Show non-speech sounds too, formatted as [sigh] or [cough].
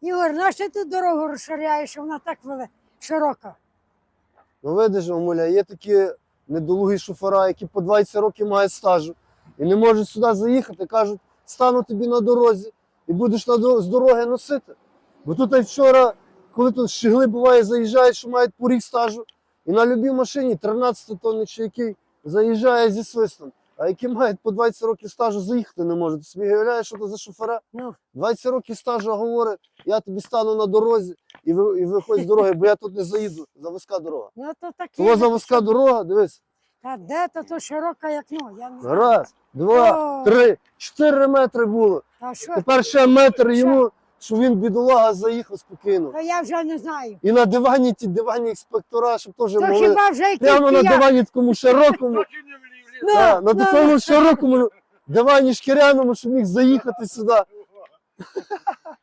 Ігор, нащо ти дорогу розширяєш, вона так вели- широка? Ну видиш, Омуля, є такі недолугі шофера, які по 20 років мають стажу і не можуть сюди заїхати. Кажуть, стану тобі на дорозі і будеш на дор- з дороги носити. Бо тут і вчора, коли тут щегли буває, заїжджають, що мають поріг стажу, і на любій машині 13 тонни чи який заїжджає зі свистом. А які мають по 20 років стажу, заїхати не можуть. Ти собі уявляєш, що це за шофера? Ну, 20 років стажу а говорить, я тобі стану на дорозі і, ви, і виходь з дороги, бо я тут не заїду. Завузька дорога. ну то таке. Того завузька дорога, дивись. Та де то, то широка, як ну, я не знаю. Раз, два, О. три, чотири метри було. Та що? Тепер ще метр йому, що він бідолага заїхав спокійно. Та я вже не знаю. І на дивані ті дивані інспектора, щоб теж То могли хіба вже який прямо на дивані такому широкому, Та, на ну, такому широкому дивані шкіряному, щоб міг заїхати сюди. [laughs]